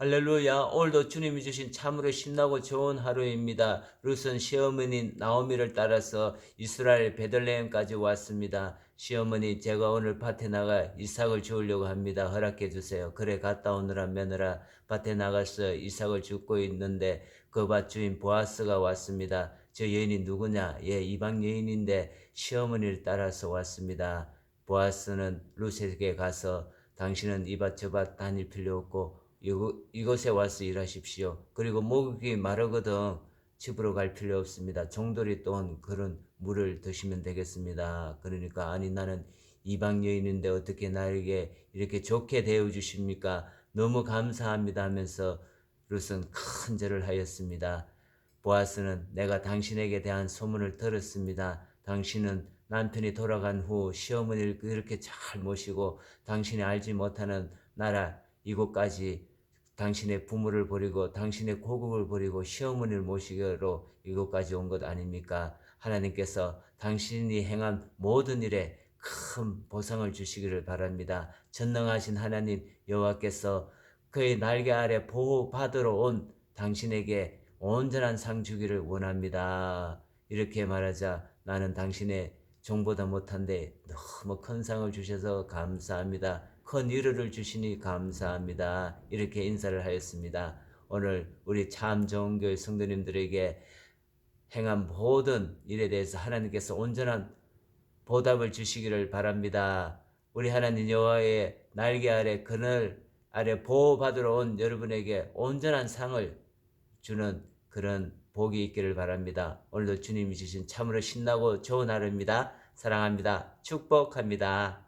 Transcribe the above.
할렐루야. 오늘도 주님이 주신 참으로 신나고 좋은 하루입니다. 룻은 시어머니 나오미를 따라서 이스라엘 베들레헴까지 왔습니다. 시어머니 제가 오늘 밭에 나가 이삭을 주우려고 합니다. 허락해 주세요. 그래 갔다 오느라 며느라 밭에 나가서 이삭을 줍고 있는데 그 밭 주인 보아스가 왔습니다. 저 여인이 누구냐? 예, 이방 여인인데 시어머니를 따라서 왔습니다. 보아스는 룻에게 가서 당신은 이밭저밭 다닐 필요 없고 이곳에 와서 일하십시오. 그리고 목이 마르거든 집으로 갈 필요 없습니다. 종돌이 또한 그런 물을 드시면 되겠습니다. 그러니까 아니 나는 이방 여인인데 어떻게 나에게 이렇게 좋게 대해 주십니까? 너무 감사합니다 하면서 룻은 큰 절을 하였습니다. 보아스는 내가 당신에게 대한 소문을 들었습니다. 당신은 남편이 돌아간 후 시어머니를 그렇게 잘 모시고 당신이 알지 못하는 나라 이곳까지 당신의 부모를 버리고 당신의 고국을 버리고 시어머니를 모시기로 이곳까지 온 것 아닙니까? 하나님께서 당신이 행한 모든 일에 큰 보상을 주시기를 바랍니다. 전능하신 하나님 여호와께서 그의 날개 아래 보호받으러 온 당신에게 온전한 상 주기를 원합니다. 이렇게 말하자 나는 당신의 종보다 못한데 너무 큰 상을 주셔서 감사합니다. 큰 위로를 주시니 감사합니다. 이렇게 인사를 하였습니다. 오늘 우리 참 좋은 교회 성도님들에게 행한 모든 일에 대해서 하나님께서 온전한 보답을 주시기를 바랍니다. 우리 하나님 여호와의 날개 아래 그늘 아래 보호받으러 온 여러분에게 온전한 상을 주는 그런 복이 있기를 바랍니다. 오늘도 주님이 주신 참으로 신나고 좋은 하루입니다. 사랑합니다. 축복합니다.